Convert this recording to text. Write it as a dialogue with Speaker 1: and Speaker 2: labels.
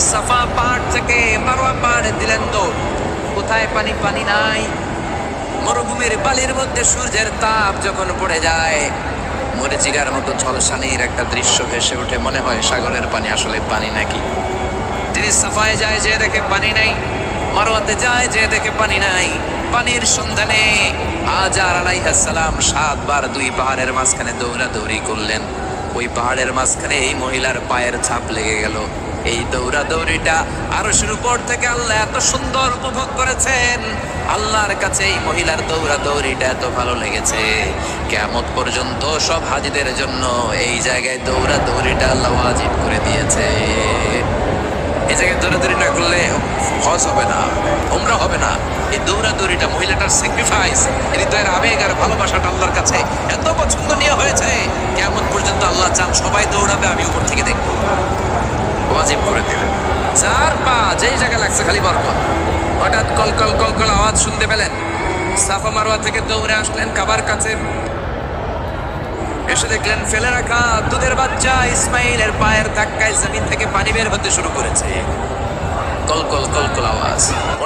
Speaker 1: সাফা পাহাড় থেকে মারোয়া পাহাড়ে দিলেন দৌড়। কোথায় পানি পানি নাই। মরুভূমির বালির মধ্যে সূর্যের তাপ যখন পড়ে যায়, মরিচিকার মতো ঝলসানির একটা দৃশ্য ভেসে ওঠে, মনে হয় সাগরের পানি আসলে পানি নাকি। তিনি সাফায় যায় যে দেখে পানি নাই। মারোয়াতে যায় যে দেখে পানি নাই। পানির সন্ধানে আজার আলাইহাসালাম সাতবার দুই পাহাড়ের মাঝখানে দৌড়াদৌড়ি করলেন। ওই পাহাড়ের মাঝখানে এই মহিলার পায়ের ছাপ লেগে গেল। এই দৌড়াদৌড়িটা আরও শুরু পর থেকে আল্লাহ এত সুন্দর উপভোগ করেছেন। আল্লাহর কাছে এই মহিলার দৌড়াদৌড়িটা এত ভালো লেগেছে। কেমন পর্যন্ত সব হাজিদের জন্য এই জায়গায় দৌড়াদৌড়িটা আল্লাহ ওয়াজিব করে দিয়েছে। এই জায়গায় দৌড়াদৌড়ি না করলে হজ হবে না, উমরা হবে না। এই দৌড়াদৌড়িটা মহিলাটার স্যাক্রিফাইস হৃদয়ের আবেগ আর ভালোবাসাটা আল্লাহর কাছে এত পছন্দনীয় হয়েছে। কেমন পর্যন্ত আল্লাহ চান সবাই দৌড়াবে, আমি উপর থেকে দেখব ওয়াজিব করে দিলেন চার পা যেই জায়গায় লাগছে খালি বরকত হঠাৎ কল কল কল কল আওয়াজ শুনতে পেলেন। সাফা মারোয়া থেকে দৌড়ে আসলেন কাবার কাছে। এসে দেখলেন ফেলে রাখা দুধের বাচ্চা ইসমাইলের পায়ের ধাক্কায় জমিন থেকে পানি বের হতে শুরু করেছে। কল কল কল কল আওয়াজ।